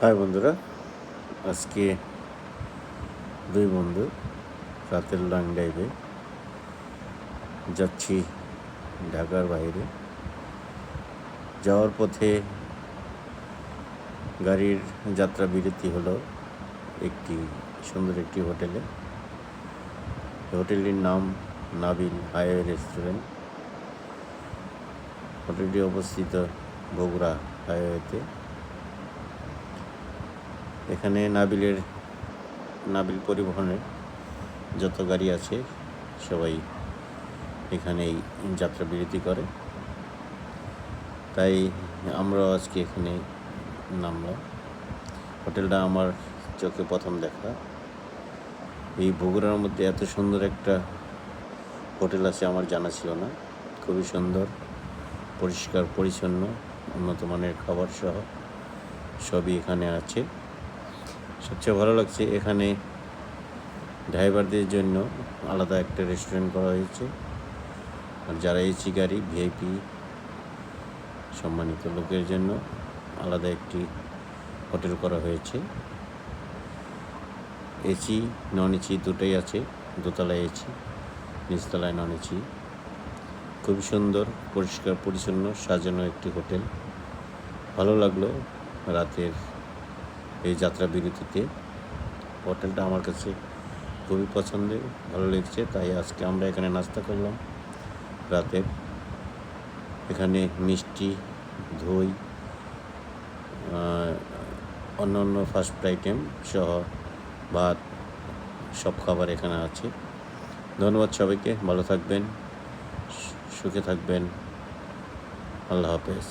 High বন্ধুরা, আজকে দুই বন্ধু রাতের লং ড্রাইভে যাচ্ছি ঢাকার বাইরে। যাওয়ার পথে গাড়ির যাত্রা বিরতি হলো একটি, সুন্দর একটি হোটেলে। হোটেলটির নাম নাবিল হাইওয়ে রেস্টুরেন্ট। হোটেলটি অবস্থিত বগুড়া হাইওয়েতে। এখানে নাবিলের, নাবিল পরিবহনের যত গাড়ি আছে, সবাই এখানেই যাত্রা বিরতি করে। তাই আমরাও আজকে এখানে নামলাম হোটেলটা আমার চোখে প্রথম দেখা। এই বগুড়ার মধ্যে এত সুন্দর একটা হোটেল আছে আমার জানা ছিল না। খুবই সুন্দর, পরিষ্কার, পরিচ্ছন্ন, উন্নত মানের খাবার সহ সবই এখানে আছে। সবচেয়ে ভালো লাগছে এখানে ড্রাইভারদের জন্য আলাদা একটা রেস্টুরেন্ট করা হয়েছে। আর যারা এসি গাড়ি ভিআইপি সম্মানিত লোকের জন্য আলাদা একটি হোটেল করা হয়েছে। এসি নন এসি দুটোই আছে, দোতলায় এসি, নিচতলায় নন এসি খুবই সুন্দর, পরিষ্কার, পরিচ্ছন্ন, সাজানো একটি হোটেল। ভালো লাগল রাতের এই যাত্রা বিরতিতে। হোটেলটা আমার কাছে খুবই পছন্দের, ভালো লেগেছে, তাই আজকে আমরা এখানে নাস্তা করলাম। রাতের এখানে মিষ্টি, দই অন্য অন্য ফাস্ট আইটেম সহ ভাত, সব খাবার এখানে আছে। ধন্যবাদ সবাইকে, ভালো থাকবেন সুখে থাকবেন। আল্লাহ হাফেজ।